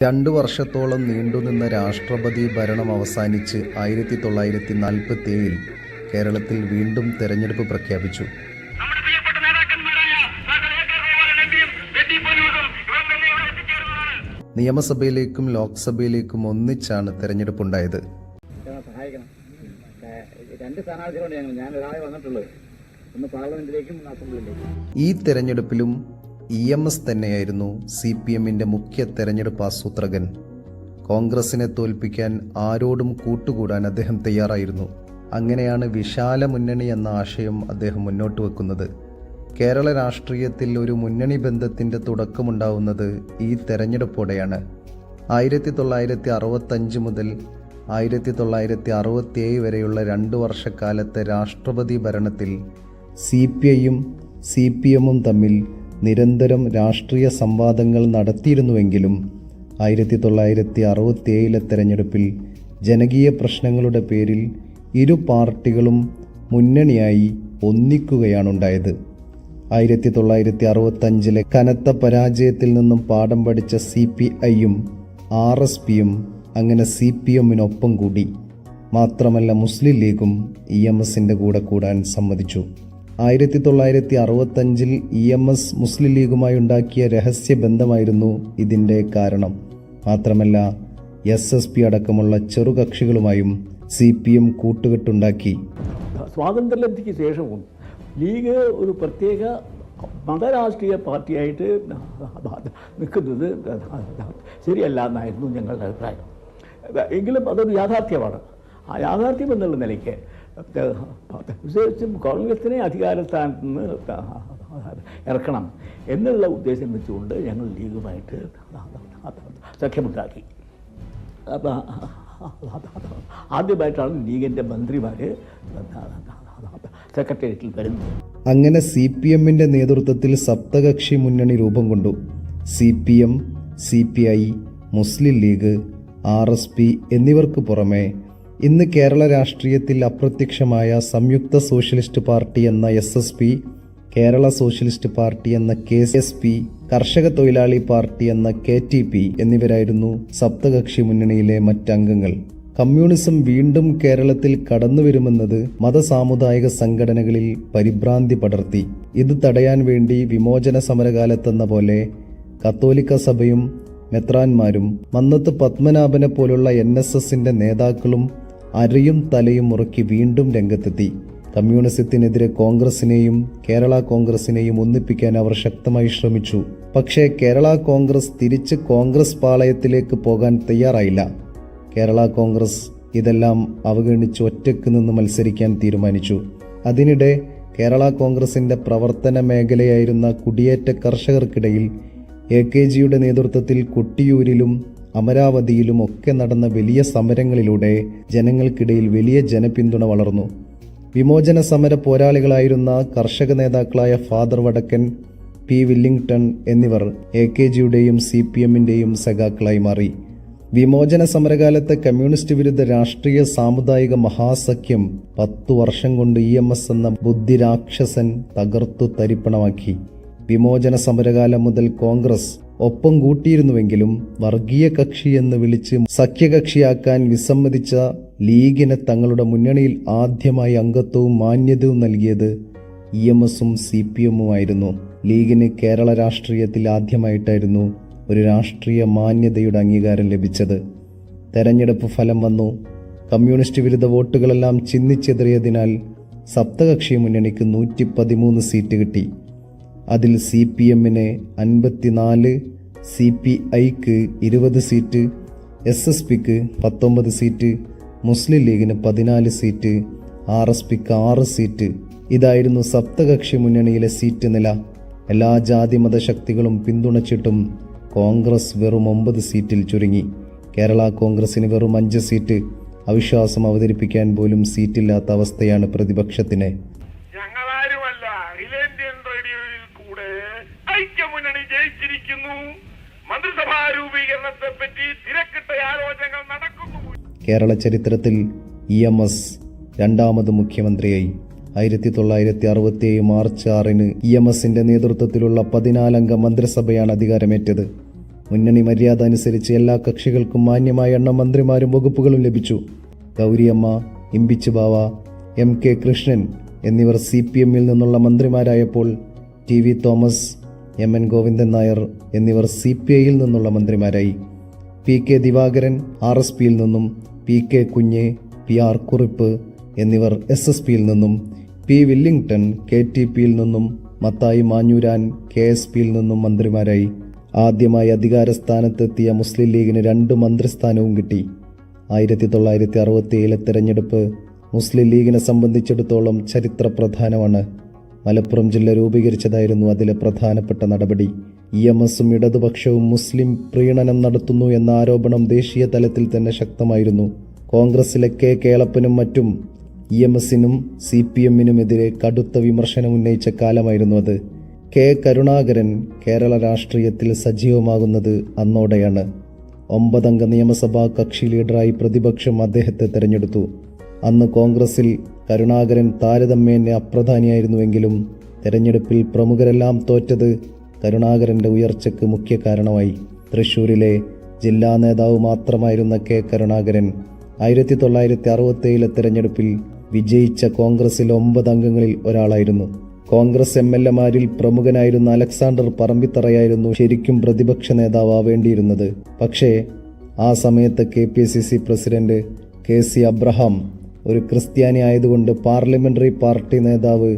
രണ്ടു വർഷത്തോളം നീണ്ടുനിന്ന രാഷ്ട്രപതി ഭരണം അവസാനിച്ച് ആയിരത്തി തൊള്ളായിരത്തി നാൽപ്പത്തി ഏഴിൽ കേരളത്തിൽ വീണ്ടും തെരഞ്ഞെടുപ്പ് പ്രഖ്യാപിച്ചു. നിയമസഭയിലേക്കും ലോക്സഭയിലേക്കും ഒന്നിച്ചാണ് തെരഞ്ഞെടുപ്പുണ്ടായത്. രണ്ട് സ്ഥാനാർത്ഥികളുണ്ട് ഞങ്ങൾ ഞാൻ ഒരാളെ വന്നിട്ടുള്ളത് ഒന്ന് പാർലമെന്റിലേക്കും അസംബ്ലിയിലേക്കും ഈ തെരഞ്ഞെടുപ്പിലും ഇ എം എസ് തന്നെയായിരുന്നു സി പി എമ്മിന്റെ മുഖ്യ തെരഞ്ഞെടുപ്പ് ആസൂത്രകൻ. കോൺഗ്രസിനെ തോൽപ്പിക്കാൻ ആരോടും കൂട്ടുകൂടാൻ അദ്ദേഹം തയ്യാറായിരുന്നു. അങ്ങനെയാണ് വിശാല മുന്നണി എന്ന ആശയം അദ്ദേഹം മുന്നോട്ട് വെക്കുന്നത്. കേരള രാഷ്ട്രീയത്തിൽ ഒരു മുന്നണി ബന്ധത്തിന്റെ തുടക്കമുണ്ടാവുന്നത് ഈ തെരഞ്ഞെടുപ്പോടെയാണ്. ആയിരത്തി തൊള്ളായിരത്തി അറുപത്തഞ്ച് മുതൽ ആയിരത്തി തൊള്ളായിരത്തി അറുപത്തിയേഴ് വരെയുള്ള രണ്ട് വർഷക്കാലത്തെ രാഷ്ട്രപതി ഭരണത്തിൽ സി പി ഐയും സി പി എമ്മും തമ്മിൽ നിരന്തരം രാഷ്ട്രീയ സംവാദങ്ങൾ നടത്തിയിരുന്നുവെങ്കിലും ആയിരത്തി തൊള്ളായിരത്തി അറുപത്തിയേഴിലെ തെരഞ്ഞെടുപ്പിൽ ജനകീയ പ്രശ്നങ്ങളുടെ പേരിൽ ഇരു പാർട്ടികളും മുന്നണിയായി ഒന്നിക്കുകയാണുണ്ടായത്. ആയിരത്തി തൊള്ളായിരത്തി അറുപത്തഞ്ചിലെ കനത്ത പരാജയത്തിൽ നിന്നും പാഠം പഠിച്ച സി പി ഐയും ആർ എസ് പിയും അങ്ങനെ സി പി എമ്മിനൊപ്പം കൂടി. മാത്രമല്ല മുസ്ലിം ലീഗും ഇ എം എസിന്റെ കൂടെ കൂടാൻ സമ്മതിച്ചു. ആയിരത്തി തൊള്ളായിരത്തി അറുപത്തഞ്ചിൽ ഇ എം എസ് മുസ്ലിം ലീഗുമായി ഉണ്ടാക്കിയ രഹസ്യ ബന്ധമായിരുന്നു ഇതിന്റെ കാരണം. മാത്രമല്ല എസ് എസ് പി അടക്കമുള്ള ചെറുകക്ഷികളുമായും സി പി എം കൂട്ടുകെട്ടുണ്ടാക്കി. സ്വാതന്ത്ര്യലബ്ധിക്ക് ശേഷവും ലീഗ് ഒരു പ്രത്യേക മതരാഷ്ട്രീയ പാർട്ടിയായിട്ട് നിൽക്കുന്നത് ശരിയല്ല എന്നായിരുന്നു ഞങ്ങളുടെ അഭിപ്രായം. എങ്കിലും അതൊരു യാഥാർത്ഥ്യമാണ്. ആ യാഥാർത്ഥ്യം എന്നുള്ള നിലയ്ക്ക് കോൺഗ്രസിനെ അധികാരസ്ഥാനത്ത് നിന്ന് ഇറക്കണം എന്നുള്ള ഉദ്ദേശം വെച്ചുകൊണ്ട് ഞങ്ങൾ ലീഗുമായിട്ട് സഖ്യമുണ്ടാക്കി. ആദ്യമായിട്ടാണ് ലീഗിന്റെ മന്ത്രിമാർ സെക്രട്ടേറിയറ്റിൽ വരുന്നത്. അങ്ങനെ സി പി എമ്മിന്റെ നേതൃത്വത്തിൽ സപ്തകക്ഷി മുന്നണി രൂപം കൊണ്ടു. C P M C P I Muslim League R S P എന്നിവർക്ക് പുറമെ ഇന്ന് കേരള രാഷ്ട്രീയത്തിൽ അപ്രത്യക്ഷമായ സംയുക്ത സോഷ്യലിസ്റ്റ് പാർട്ടി എന്ന S S P Kerala Socialist Party എന്ന K S P Karshaka Thozhilali Party എന്ന കെ ടി പി എന്നിവരായിരുന്നു സപ്തകക്ഷി മുന്നണിയിലെ മറ്റംഗങ്ങൾ. കമ്മ്യൂണിസം വീണ്ടും കേരളത്തിൽ കടന്നുവരുമെന്നത് മതസാമുദായിക സംഘടനകളിൽ പരിഭ്രാന്തി പടർത്തി. ഇത് തടയാൻ വേണ്ടി വിമോചന സമരകാലത്തെന്ന പോലെ കത്തോലിക്ക സഭയും മെത്രാന്മാരും മന്നത്ത് പത്മനാഭനെ പോലുള്ള എൻ എസ് എസിന്റെ നേതാക്കളും അരയും തലയും മുറുക്കി വീണ്ടും രംഗത്തെത്തി. കമ്മ്യൂണിസത്തിനെതിരെ കോൺഗ്രസിനെയും കേരള കോൺഗ്രസിനെയും ഒന്നിപ്പിക്കാൻ അവർ ശക്തമായി ശ്രമിച്ചു. പക്ഷേ കേരള കോൺഗ്രസ് തിരിച്ച് കോൺഗ്രസ് പാളയത്തിലേക്ക് പോകാൻ തയ്യാറായില്ല. കേരള കോൺഗ്രസ് ഇതെല്ലാം അവഗണിച്ച് ഒറ്റയ്ക്ക് നിന്ന് മത്സരിക്കാൻ തീരുമാനിച്ചു. അതിനിടെ കേരള കോൺഗ്രസിന്റെ പ്രവർത്തന മേഖലയായിരുന്ന കുടിയേറ്റ കർഷകർക്കിടയിൽ എ കെ ജിയുടെ നേതൃത്വത്തിൽ കൊട്ടിയൂരിലും അമരാവതിയിലും ഒക്കെ നടന്ന വലിയ സമരങ്ങളിലൂടെ ജനങ്ങൾക്കിടയിൽ വലിയ ജനപിന്തുണ വളർന്നു. വിമോചന സമര പോരാളികളായിരുന്ന കർഷക നേതാക്കളായ ഫാദർ വടക്കൻ പി വില്ലിംഗ്ടൺ എന്നിവർ എ കെ ജിയുടെയും സി പി എമ്മിന്റെയും സഖാക്കളായി മാറി. വിമോചന സമരകാലത്തെ കമ്മ്യൂണിസ്റ്റ് വിരുദ്ധ രാഷ്ട്രീയ സാമുദായിക മഹാസഖ്യം പത്തു വർഷം കൊണ്ട് ഇ എം എസ് എന്ന ബുദ്ധിരാക്ഷസൻ തകർത്തു തരിപ്പണമാക്കി. വിമോചന സമരകാലം മുതൽ കോൺഗ്രസ് ഒപ്പം കൂട്ടിയിരുന്നുവെങ്കിലും വർഗീയ കക്ഷി എന്ന് വിളിച്ച് സഖ്യകക്ഷിയാക്കാൻ വിസമ്മതിച്ച ലീഗിനെ തങ്ങളുടെ മുന്നണിയിൽ ആദ്യമായി അംഗത്വവും മാന്യതയും നൽകിയത് ഇ എം എസും സി പി എമ്മുമായിരുന്നു. ലീഗിന് കേരള രാഷ്ട്രീയത്തിൽ ആദ്യമായിട്ടായിരുന്നു ഒരു രാഷ്ട്രീയ മാന്യതയുടെ അംഗീകാരം ലഭിച്ചത്. തെരഞ്ഞെടുപ്പ് ഫലം വന്നു. കമ്മ്യൂണിസ്റ്റ് വിരുദ്ധ വോട്ടുകളെല്ലാം ചിന്നിച്ചെതറിയതിനാൽ സപ്തകക്ഷി മുന്നണിക്ക് നൂറ്റി സീറ്റ് കിട്ടി. അതിൽ സി പി എമ്മിന് അൻപത്തിനാല് സി പി ഐക്ക് ഇരുപത് സീറ്റ് എസ് എസ് പിക്ക് പത്തൊമ്പത് സീറ്റ് മുസ്ലിം ലീഗിന് പതിനാല് സീറ്റ് ആർ എസ് പിക്ക് ആറ് സീറ്റ്. ഇതായിരുന്നു സപ്തകക്ഷി മുന്നണിയിലെ സീറ്റ് നില. എല്ലാ ജാതിമത ശക്തികളും പിന്തുണച്ചിട്ടും കോൺഗ്രസ് വെറും ഒമ്പത് സീറ്റിൽ ചുരുങ്ങി. കേരള കോൺഗ്രസിന് വെറും അഞ്ച് സീറ്റ്. അവിശ്വാസം അവതരിപ്പിക്കാൻ പോലും സീറ്റില്ലാത്ത അവസ്ഥയാണ് പ്രതിപക്ഷത്തിന്. മന്ത്രിസഭാ രൂപീകരണത്തെ പറ്റി തിരക്കിട്ട ആലോചനകൾ നടക്കുന്നു കേരള ചരിത്രത്തിൽ ഇ എം എസ് രണ്ടാമത് മുഖ്യമന്ത്രിയായി. ആയിരത്തി തൊള്ളായിരത്തി അറുപത്തി ഏഴ് മാർച്ച് ആറിന് ഇ എം എസിന്റെ നേതൃത്വത്തിലുള്ള പതിനാലംഗ മന്ത്രിസഭയാണ് അധികാരമേറ്റത്. മുന്നണി മര്യാദ അനുസരിച്ച് എല്ലാ കക്ഷികൾക്കും മാന്യമായ എണ്ണം മന്ത്രിമാരും വകുപ്പുകളും ലഭിച്ചു. ഗൗരിയമ്മ ഇമ്പിച്ച് ബാവ എം കെ കൃഷ്ണൻ എന്നിവർ സി പി എമ്മിൽ നിന്നുള്ള മന്ത്രിമാരായപ്പോൾ T V Thomas M N Govindan Nair എന്നിവർ സി പി ഐയിൽ നിന്നുള്ള മന്ത്രിമാരായി. P K Divakaran R S പിയിൽ നിന്നും P K Kunju P R Kurup എന്നിവർ എസ് എസ് പിയിൽ നിന്നും പി വില്ലിംഗ്ടൺ കെ ടി പിയിൽ നിന്നും മത്തായി മാഞ്ഞൂരാൻ കെ എസ് പിയിൽ നിന്നും മന്ത്രിമാരായി. ആദ്യമായി അധികാരസ്ഥാനത്തെത്തിയ മുസ്ലിം ലീഗിന് രണ്ട് മന്ത്രിസ്ഥാനവും കിട്ടി. ആയിരത്തി തൊള്ളായിരത്തി അറുപത്തിയേഴിലെ തെരഞ്ഞെടുപ്പ് മുസ്ലിം ലീഗിനെ സംബന്ധിച്ചിടത്തോളം ചരിത്ര പ്രധാനമാണ് മലപ്പുറം ജില്ല രൂപീകരിച്ചതായിരുന്നു അതിലെ പ്രധാനപ്പെട്ട നടപടി. ഇ എം എസും ഇടതുപക്ഷവും മുസ്ലിം പ്രീണനം നടത്തുന്നു എന്ന ആരോപണം ദേശീയ തലത്തിൽ തന്നെ ശക്തമായിരുന്നു. കോൺഗ്രസിലെ കെ കേളപ്പനും മറ്റും ഇ എം എസിനും സി പി എമ്മിനുമെതിരെ കടുത്ത വിമർശനം ഉന്നയിച്ച കാലമായിരുന്നു അത്. കെ കരുണാകരൻ കേരള രാഷ്ട്രീയത്തിൽ സജീവമാകുന്നത് അന്നോടെയാണ്. ഒമ്പതംഗ നിയമസഭാ കക്ഷി ലീഡറായി പ്രതിപക്ഷം അദ്ദേഹത്തെ തെരഞ്ഞെടുത്തു. അന്ന് കോൺഗ്രസിൽ കരുണാകരൻ താരതമ്യേന അപ്രധാനിയായിരുന്നുവെങ്കിലും തെരഞ്ഞെടുപ്പിൽ പ്രമുഖരെല്ലാം തോറ്റത് കരുണാകരന്റെ ഉയർച്ചയ്ക്ക് മുഖ്യ കാരണമായി. തൃശൂരിലെ ജില്ലാ നേതാവ് മാത്രമായിരുന്ന കെ കരുണാകരൻ ആയിരത്തി തൊള്ളായിരത്തി അറുപത്തേഴിലെ തെരഞ്ഞെടുപ്പിൽ വിജയിച്ച കോൺഗ്രസിൽ ഒമ്പത് അംഗങ്ങളിൽ ഒരാളായിരുന്നു. കോൺഗ്രസ് എം എൽ എമാരിൽ പ്രമുഖനായിരുന്ന അലക്സാണ്ടർ പറമ്പിത്തറയായിരുന്നു ശരിക്കും പ്രതിപക്ഷ നേതാവേണ്ടിയിരുന്നത് പക്ഷേ ആ സമയത്ത് K P C C president K C Abraham ഒരു ക്രിസ്ത്യാനി ആയതുകൊണ്ട് പാർലമെന്ററി പാർട്ടി നേതാവ്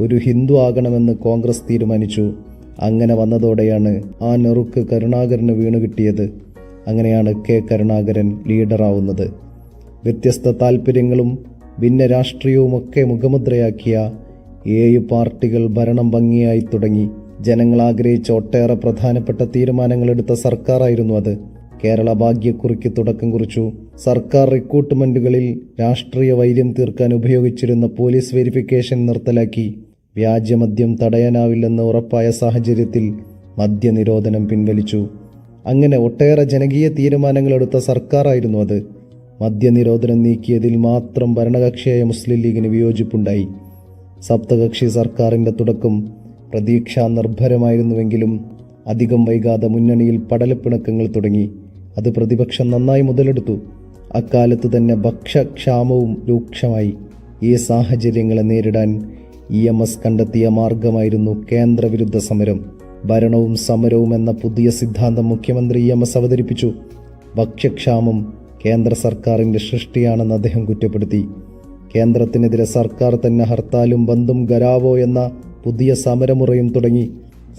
ഒരു ഹിന്ദു ആകണമെന്ന് കോൺഗ്രസ് തീരുമാനിച്ചു. അങ്ങനെ വന്നതോടെയാണ് ആ നെറുക്ക് കരുണാകരന് വീണു കിട്ടിയത്. അങ്ങനെയാണ് കെ കരുണാകരൻ ലീഡറാവുന്നത്. വ്യത്യസ്ത താൽപ്പര്യങ്ങളും ഭിന്ന രാഷ്ട്രീയവുമൊക്കെ മുഖമുദ്രയാക്കിയ ഏഴ് പാർട്ടികൾ ഭരണം ഭംഗിയായി തുടങ്ങി. ജനങ്ങൾ ആഗ്രഹിച്ച ഒട്ടേറെ പ്രധാനപ്പെട്ട തീരുമാനങ്ങളെടുത്ത സർക്കാരായിരുന്നു അത്. കേരള ഭാഗ്യക്കുറിക്ക് തുടക്കം കുറിച്ചു. സർക്കാർ റിക്രൂട്ട്മെന്റുകളിൽ രാഷ്ട്രീയ വൈര്യം തീർക്കാൻ ഉപയോഗിച്ചിരുന്ന പോലീസ് വെരിഫിക്കേഷൻ നിർത്തലാക്കി. വ്യാജമദ്യം തടയാനാവില്ലെന്ന് ഉറപ്പായ സാഹചര്യത്തിൽ മദ്യനിരോധനം പിൻവലിച്ചു. അങ്ങനെ ഒട്ടേറെ ജനകീയ തീരുമാനങ്ങളെടുത്ത സർക്കാരായിരുന്നു അത്. മദ്യനിരോധനം നീക്കിയതിൽ മാത്രം ഭരണകക്ഷിയായ മുസ്ലിം ലീഗിന് വിയോജിപ്പുണ്ടായി. സപ്തകക്ഷി സർക്കാരിന്റെ തുടക്കം പ്രതീക്ഷാ നിർഭരമായിരുന്നുവെങ്കിലും അധികം വൈകാതെ മുന്നണിയിൽ പടലപ്പിണക്കങ്ങൾ തുടങ്ങി. അത് പ്രതിപക്ഷം നന്നായി മുതലെടുത്തു. അക്കാലത്ത് തന്നെ ഭക്ഷ്യക്ഷാമവും രൂക്ഷമായി. ഈ സാഹചര്യങ്ങളെ നേരിടാൻ ഇ എം എസ് കണ്ടെത്തിയ മാർഗമായിരുന്നു കേന്ദ്രവിരുദ്ധ സമരം. ഭരണവും സമരവും എന്ന പുതിയ സിദ്ധാന്തം മുഖ്യമന്ത്രി ഇ എം എസ് അവതരിപ്പിച്ചു. ഭക്ഷ്യക്ഷാമം കേന്ദ്ര സർക്കാരിന്റെ സൃഷ്ടിയാണെന്ന് അദ്ദേഹം കുറ്റപ്പെടുത്തി. കേന്ദ്രത്തിനെതിരെ സർക്കാർ തന്നെ ഹർത്താലും ബന്ദും ഗരാവോ എന്ന പുതിയ സമരമുറയും തുടങ്ങി.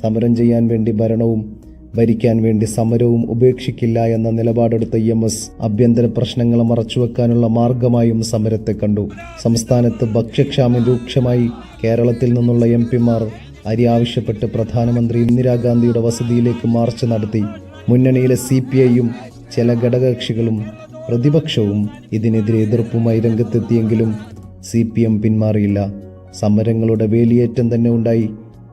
സമരം ചെയ്യാൻ വേണ്ടി ഭരണവും ഭരിക്കാൻ വേണ്ടി സമരവും ഉപേക്ഷിക്കില്ല എന്ന നിലപാടെടുത്ത ഇ എം എസ് ആഭ്യന്തര പ്രശ്നങ്ങൾ മറച്ചുവെക്കാനുള്ള മാർഗമായും സമരത്തെ കണ്ടു. സംസ്ഥാനത്ത് ഭക്ഷ്യക്ഷാമം രൂക്ഷമായി. കേരളത്തിൽ നിന്നുള്ള എം പിമാർ അരി ആവശ്യപ്പെട്ട് പ്രധാനമന്ത്രി ഇന്ദിരാഗാന്ധിയുടെ വസതിയിലേക്ക് മാർച്ച് നടത്തി. മുന്നണിയിലെ സി പി ഐയും ചില ഘടകകക്ഷികളും പ്രതിപക്ഷവും ഇതിനെതിരെ എതിർപ്പുമായി രംഗത്തെത്തിയെങ്കിലും സി പി എം പിന്മാറിയില്ല. സമരങ്ങളുടെ വേലിയേറ്റം തന്നെ ഉണ്ടായി.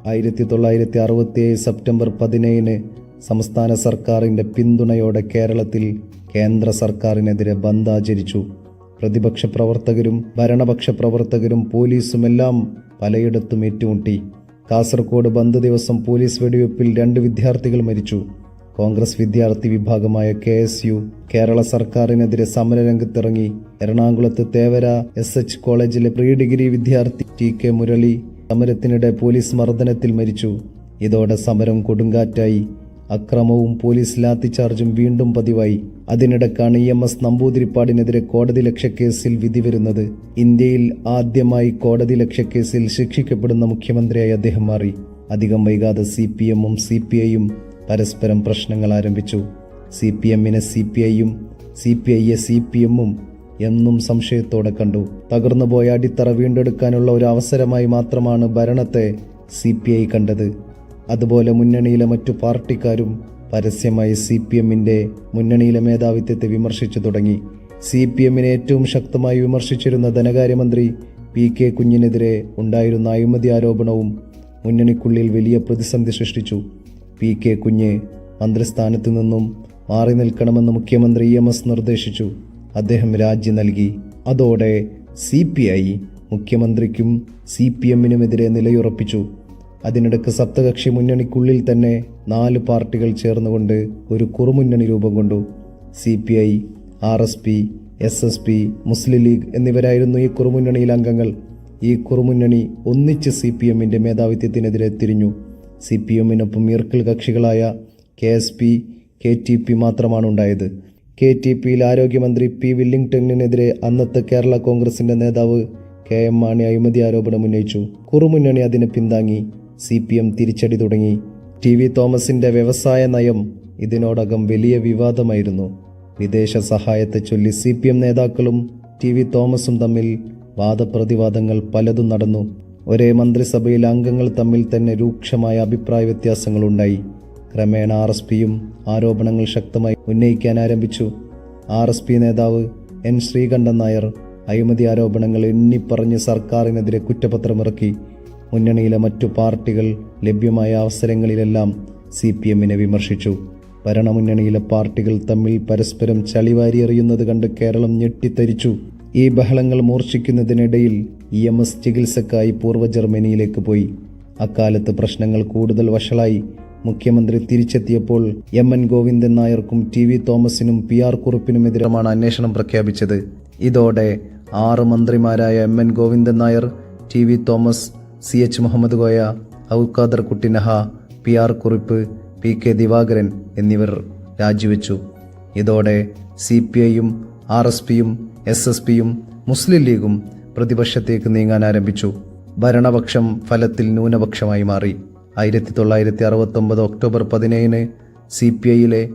ആയിരത്തി തൊള്ളായിരത്തി അറുപത്തിയേഴ് സെപ്റ്റംബർ പതിനേഴിന് സംസ്ഥാന സർക്കാരിന്റെ പിന്തുണയോടെ കേരളത്തിൽ കേന്ദ്ര സർക്കാരിനെതിരെ ബന്ദ് ആചരിച്ചു പ്രതിപക്ഷ പ്രവർത്തകരും ഭരണപക്ഷ പ്രവർത്തകരും പോലീസുമെല്ലാം പലയിടത്തും ഏറ്റുമുട്ടി. കാസർഗോഡ് ബന്ദ് ദിവസം പോലീസ് വെടിവെപ്പിൽ രണ്ട് വിദ്യാർത്ഥികൾ മരിച്ചു. കോൺഗ്രസ് വിദ്യാർത്ഥി വിഭാഗമായ കെ എസ് യു കേരള സർക്കാരിനെതിരെ സമരരംഗത്തിറങ്ങി. എറണാകുളത്ത് തേവര എസ് എച്ച് കോളേജിലെ പ്രീ ഡിഗ്രി വിദ്യാർത്ഥി ടി കെ മുരളി സമരത്തിനിടെ പോലീസ് മർദ്ദനത്തിൽ മരിച്ചു. ഇതോടെ സമരം കൊടുങ്കാറ്റായി. അക്രമവും പോലീസ് ലാത്തിച്ചാർജും വീണ്ടും പതിവായി. അതിനിടക്കാണ് ഇ എം എസ് നമ്പൂതിരിപ്പാടിനെതിരെ കോടതി ലക്ഷ്യക്കേസിൽ വിധി വരുന്നത്. ഇന്ത്യയിൽ ആദ്യമായി കോടതി ലക്ഷ്യക്കേസിൽ ശിക്ഷിക്കപ്പെടുന്ന മുഖ്യമന്ത്രിയായി അദ്ദേഹം മാറി. അധികം വൈകാതെ സി പി എമ്മും സി പി ഐയും പരസ്പരം പ്രശ്നങ്ങൾ ആരംഭിച്ചു. സി പി എമ്മിനെ സി പി ഐയും സി പി ഐയെ സി പി എമ്മും എന്നും സംശയത്തോടെ കണ്ടു. തകർന്നുപോയ അടിത്തറ വീണ്ടെടുക്കാനുള്ള ഒരു അവസരമായി മാത്രമാണ് ഭരണത്തെ സി പി ഐ കണ്ടത്. അതുപോലെ മുന്നണിയിലെ മറ്റു പാർട്ടിക്കാരും പരസ്യമായി സി പി എമ്മിന്റെ മുന്നണിയിലെ മേധാവിത്വത്തെ വിമർശിച്ചു തുടങ്ങി. സി പി എമ്മിനെ ഏറ്റവും ശക്തമായി വിമർശിച്ചിരുന്ന ധനകാര്യമന്ത്രി പി കെ കുഞ്ഞിനെതിരെ ഉണ്ടായിരുന്ന അഴിമതി ആരോപണവും മുന്നണിക്കുള്ളിൽ വലിയ പ്രതിസന്ധി സൃഷ്ടിച്ചു. പി കെ കുഞ്ഞ് മന്ത്രിസ്ഥാനത്തു നിന്നും മാറി നിൽക്കണമെന്ന് മുഖ്യമന്ത്രി ഇ എം എസ് നിർദ്ദേശിച്ചു. അദ്ദേഹം രാജി നൽകി. അതോടെ സി പി ഐ മുഖ്യമന്ത്രിക്കും സി പി എമ്മിനുമെതിരെ നിലയുറപ്പിച്ചു. അതിനിടക്ക് സപ്തകക്ഷി മുന്നണിക്കുള്ളിൽ തന്നെ നാല് പാർട്ടികൾ ചേർന്നുകൊണ്ട് ഒരു കുറുമുന്നണി രൂപം കൊണ്ടു. C P I R S P S S P Muslim League എന്നിവരായിരുന്നു ഈ കുറുമുന്നണിയിൽ അംഗങ്ങൾ. ഈ കുറുമുന്നണി ഒന്നിച്ച് സി പി എമ്മിന്റെ മേധാവിത്വത്തിനെതിരെ തിരിഞ്ഞു. സി പി എമ്മിനൊപ്പം ഈർക്കിൾ കക്ഷികളായ K S P K T P മാത്രമാണ് ഉണ്ടായത്. കെ ടി പിയിൽ ആരോഗ്യമന്ത്രി പി വില്ലിംഗ്ടണിനെതിരെ അന്നത്തെ കേരള കോൺഗ്രസിന്റെ നേതാവ് കെ എം മാണി അഴിമതി ആരോപണം ഉന്നയിച്ചു. കുറുമുന്നണി അതിനെ പിന്താങ്ങി. സി പി എം തിരിച്ചടി തുടങ്ങി. ടി വി തോമസിന്റെ വ്യവസായ നയം ഇതിനോടകം വലിയ വിവാദമായിരുന്നു. വിദേശ സഹായത്തെ ചൊല്ലി സി പി എം നേതാക്കളും ടി വി തോമസും തമ്മിൽ വാദപ്രതിവാദങ്ങൾ പലതും നടന്നു. ഒരേ മന്ത്രിസഭയിൽ അംഗങ്ങൾ തമ്മിൽ തന്നെ രൂക്ഷമായ അഭിപ്രായ വ്യത്യാസങ്ങളുണ്ടായി. ക്രമേണ ആർ എസ് പിയും ആരോപണങ്ങൾ ശക്തമായി ഉന്നയിക്കാൻ ആരംഭിച്ചു. ആർ എസ് പി നേതാവ് എൻ ശ്രീകണ്ഠൻ നായർ അഴിമതി ആരോപണങ്ങൾ എണ്ണിപ്പറഞ്ഞ് സർക്കാരിനെതിരെ കുറ്റപത്രമിറക്കി മുന്നണിയിലെ മറ്റു പാർട്ടികൾ ലഭ്യമായ അവസരങ്ങളിലെല്ലാം സി പി എമ്മിനെ വിമർശിച്ചു. ഭരണമുന്നണിയിലെ പാർട്ടികൾ തമ്മിൽ പരസ്പരം ചളിവാരി എറിയുന്നത് കണ്ട് കേരളം ഞെട്ടിത്തരിച്ചു. ഈ ബഹളങ്ങൾ മൂർച്ഛിക്കുന്നതിനിടയിൽ ഇ എം എസ് ചികിത്സക്കായി പൂർവ ജർമ്മനിയിലേക്ക് പോയി. അക്കാലത്ത് പ്രശ്നങ്ങൾ കൂടുതൽ വഷളായി. മുഖ്യമന്ത്രി തിരിച്ചെത്തിയപ്പോൾ എം എൻ ഗോവിന്ദൻ നായർക്കും ടി വി തോമസിനും പി ആർ കുറുപ്പിനുമെതിരമാണ് അന്വേഷണം പ്രഖ്യാപിച്ചത്. ഇതോടെ ആറ് മന്ത്രിമാരായ M N Govindan Nair T V Thomas C H Muhammad Koya Avukader Kuttinaha P R Kurup P K Divakaran എന്നിവർ രാജിവെച്ചു. ഇതോടെ സി പി ഐയും ആർ എസ് പിയും എസ് എസ് പിയും മുസ്ലിം ലീഗും പ്രതിപക്ഷത്തേക്ക് നീങ്ങാൻ ആരംഭിച്ചു. ഭരണപക്ഷം ഫലത്തിൽ ന്യൂനപക്ഷമായി മാറി. ആയിരത്തി തൊള്ളായിരത്തി അറുപത്തൊമ്പത് ഒക്ടോബർ പതിനേഴിന് C P ഐയിലെ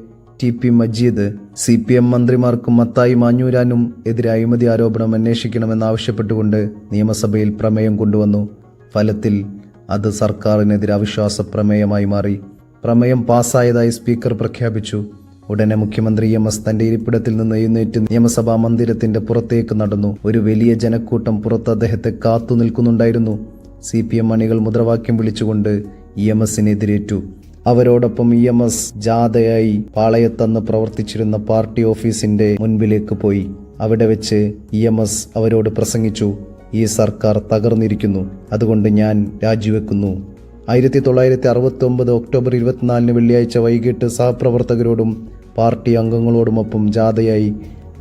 T P Majeed C P M മന്ത്രിമാർക്കും മത്തായി മാഞ്ഞൂരാനും എതിരെ അഴിമതി ആരോപണം അന്വേഷിക്കണമെന്നാവശ്യപ്പെട്ടുകൊണ്ട് നിയമസഭയിൽ പ്രമേയം കൊണ്ടുവന്നു. ഫലത്തിൽ അത് സർക്കാരിനെതിരെ അവിശ്വാസ പ്രമേയമായി മാറി. പ്രമേയം പാസ്സായതായി സ്പീക്കർ പ്രഖ്യാപിച്ചു. ഉടനെ മുഖ്യമന്ത്രി എം എസ് തന്റെ ഇരിപ്പിടത്തിൽ നിന്ന് എഴുന്നേറ്റ് നിയമസഭാ മന്ദിരത്തിന്റെ പുറത്തേക്ക് നടന്നു. ഒരു വലിയ ജനക്കൂട്ടം പുറത്ത് അദ്ദേഹത്തെ കാത്തു നിൽക്കുന്നുണ്ടായിരുന്നു. സി പി എം അണികൾ മുദ്രാവാക്യം വിളിച്ചുകൊണ്ട് ഇ എം എസിനെതിരേറ്റു അവരോടൊപ്പം ഇ എം എസ് ജാഥയായി പാളയത്തന്ന് പ്രവർത്തിച്ചിരുന്ന പാർട്ടി ഓഫീസിന്റെ മുൻപിലേക്ക് പോയി. അവിടെ വെച്ച് ഇ എം എസ് അവരോട് പ്രസംഗിച്ചു. ഈ സർക്കാർ തകർന്നിരിക്കുന്നു. അതുകൊണ്ട് ഞാൻ രാജിവെക്കുന്നു. ആയിരത്തി തൊള്ളായിരത്തി അറുപത്തി ഒമ്പത് ഒക്ടോബർ ഇരുപത്തിനാലിന് വെള്ളിയാഴ്ച വൈകിട്ട് സഹപ്രവർത്തകരോടും പാർട്ടി അംഗങ്ങളോടുമൊപ്പം ജാഥയായി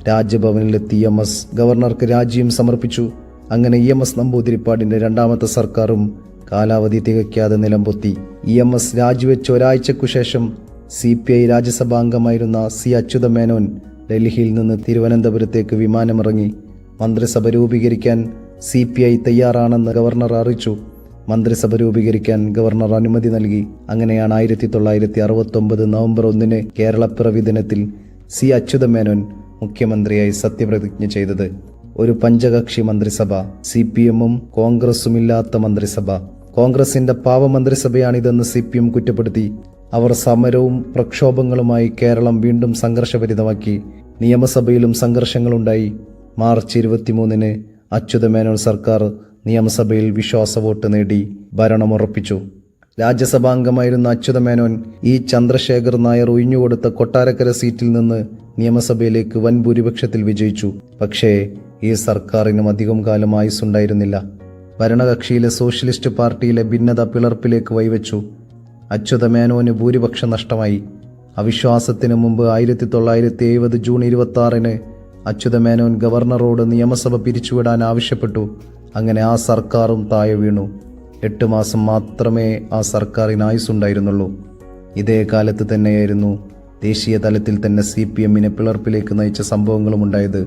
രാജ്ഭവനിലെത്തി എം എസ് ഗവർണർക്ക് രാജിയും സമർപ്പിച്ചു. അങ്ങനെ ഇ എം എസ് നമ്പൂതിരിപ്പാടിന്റെ രണ്ടാമത്തെ സർക്കാരും കാലാവധി തികയ്ക്കാതെ നിലംപൊത്തി. ഇ എം എസ് രാജിവെച്ച് ഒരാഴ്ചക്കു ശേഷം സി പി ഐ രാജ്യസഭാംഗമായിരുന്ന സി അച്യുത മേനോൻ ഡൽഹിയിൽ നിന്ന് തിരുവനന്തപുരത്തേക്ക് വിമാനമിറങ്ങി മന്ത്രിസഭ രൂപീകരിക്കാൻ സി പി ഐ തയ്യാറാണെന്ന് ഗവർണർ അറിയിച്ചു. മന്ത്രിസഭ രൂപീകരിക്കാൻ ഗവർണർ അനുമതി നൽകി. അങ്ങനെയാണ് ആയിരത്തി തൊള്ളായിരത്തി അറുപത്തൊമ്പത് നവംബർ ഒന്നിന് കേരളപ്പിറവി ദിനത്തിൽ സി അച്യുതമേനോൻ മുഖ്യമന്ത്രിയായി സത്യപ്രതിജ്ഞ ചെയ്തത്. ഒരു പഞ്ചകക്ഷി മന്ത്രിസഭ സി പി എമ്മും കോൺഗ്രസും ഇല്ലാത്ത മന്ത്രിസഭ. കോൺഗ്രസിന്റെ പാവമന്ത്രിസഭയാണിതെന്ന് സി പി എം കുറ്റപ്പെടുത്തി. അവർ സമരവും പ്രക്ഷോഭങ്ങളുമായി കേരളം വീണ്ടും സംഘർഷഭരിതമാക്കി. നിയമസഭയിലും സംഘർഷങ്ങളുണ്ടായി. മാർച്ച് ഇരുപത്തിമൂന്നിന് അച്യുതമേനോൻ സർക്കാർ നിയമസഭയിൽ വിശ്വാസ വോട്ട് നേടി ഭരണമുറപ്പിച്ചു. രാജ്യസഭാംഗമായിരുന്ന അച്യുതമേനോൻ ഈ ചന്ദ്രശേഖർ നായർ ഒഴിഞ്ഞുകൊടുത്ത കൊട്ടാരക്കര സീറ്റിൽ നിന്ന് നിയമസഭയിലേക്ക് വൻ ഭൂരിപക്ഷത്തിൽ വിജയിച്ചു. പക്ഷേ ഈ സർക്കാരിനും അധികം കാലം ആയുസ്സുണ്ടായിരുന്നില്ല. ഭരണകക്ഷിയിലെ സോഷ്യലിസ്റ്റ് പാർട്ടിയിലെ ഭിന്നത പിളർപ്പിലേക്ക് വൈവച്ചു അച്യുതമേനോന് ഭൂരിപക്ഷം നഷ്ടമായി. അവിശ്വാസത്തിന് മുമ്പ് ആയിരത്തി തൊള്ളായിരത്തി എഴുപത് ജൂൺ ഇരുപത്തി അച്യുതമേനോൻ ഗവർണറോട് നിയമസഭ പിരിച്ചുവിടാൻ ആവശ്യപ്പെട്ടു. അങ്ങനെ ആ സർക്കാരും താഴെ വീണു. എട്ട് മാസം മാത്രമേ ആ സർക്കാരിന് ആയുസുണ്ടായിരുന്നുള്ളൂ ഇതേ കാലത്ത് തന്നെയായിരുന്നു ദേശീയ തലത്തിൽ തന്നെ സി പി എമ്മിനെ പിളർപ്പിലേക്ക് നയിച്ച സംഭവങ്ങളും ഉണ്ടായത്.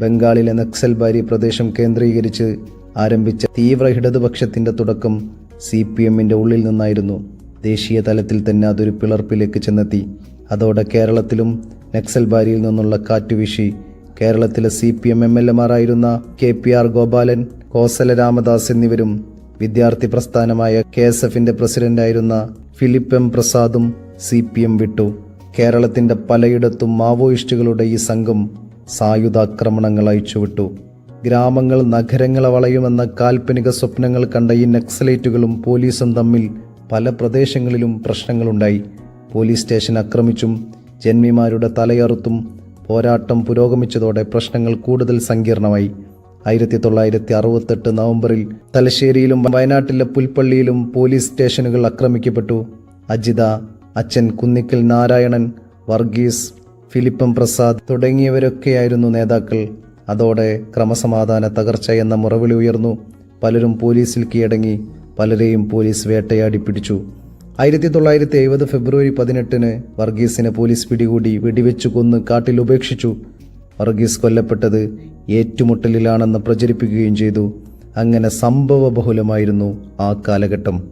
ബംഗാളിലെ നക്സൽബാരി പ്രദേശം കേന്ദ്രീകരിച്ച് ആരംഭിച്ച തീവ്ര ഇടതുപക്ഷത്തിന്റെ തുടക്കം സി പി എമ്മിന്റെ ഉള്ളിൽ നിന്നായിരുന്നു. ദേശീയ തലത്തിൽ തന്നെ അതൊരു പിളർപ്പിലേക്ക് ചെന്നെത്തി. അതോടെ കേരളത്തിലും നക്സൽബാരിയിൽ നിന്നുള്ള കാറ്റുവീശി കേരളത്തിലെ C P M M L എമാരായിരുന്ന K P R Gopalan Kosala Ramadas എന്നിവരും വിദ്യാർത്ഥി പ്രസ്ഥാനമായ കെ എസ് എഫിന്റെ പ്രസിഡന്റായിരുന്ന ഫിലിപ്പ് എം പ്രസാദും സി പി എം വിട്ടു. കേരളത്തിന്റെ പലയിടത്തും മാവോയിസ്റ്റുകളുടെ ഈ സംഘം സായുധാക്രമണങ്ങൾ അയച്ചുവിട്ടു ഗ്രാമങ്ങൾ നഗരങ്ങളെ വളയുമെന്ന കാൽപ്പനിക സ്വപ്നങ്ങൾ കണ്ട ഈ നക്സലേറ്റുകളും പോലീസും തമ്മിൽ പല പ്രദേശങ്ങളിലും പ്രശ്നങ്ങളുണ്ടായി. പോലീസ് സ്റ്റേഷൻ ആക്രമിച്ചും ജന്മിമാരുടെ തലയറുത്തും പോരാട്ടം പുരോഗമിച്ചതോടെ പ്രശ്നങ്ങൾ കൂടുതൽ സങ്കീർണമായി. ആയിരത്തി തൊള്ളായിരത്തി അറുപത്തെട്ട് നവംബറിൽ തലശ്ശേരിയിലും വയനാട്ടിലെ പുൽപ്പള്ളിയിലും പോലീസ് സ്റ്റേഷനുകൾ ആക്രമിക്കപ്പെട്ടു. അജിത അച്ഛൻ കുന്നിക്കൽ നാരായണൻ വർഗീസ് ഫിലിപ്പം പ്രസാദ് തുടങ്ങിയവരൊക്കെയായിരുന്നു നേതാക്കൾ. അതോടെ ക്രമസമാധാന തകർച്ച എന്ന മുറവിളി ഉയർന്നു. പലരും പോലീസിൽ കീഴടങ്ങി. പലരെയും പോലീസ് വേട്ടയാടി പിടിച്ചു. ആയിരത്തി തൊള്ളായിരത്തി എഴുപത് ഫെബ്രുവരി പതിനെട്ടിന് വർഗീസിനെ പോലീസ് പിടികൂടി വെടിവെച്ചു കൊന്ന് കാട്ടിൽ ഉപേക്ഷിച്ചു. വർഗീസ് കൊല്ലപ്പെട്ടത് ഏറ്റുമുട്ടലിലാണെന്ന് പ്രചരിപ്പിക്കുകയും ചെയ്തു. അങ്ങനെ സംഭവബഹുലമായിരുന്നു ആ കാലഘട്ടം.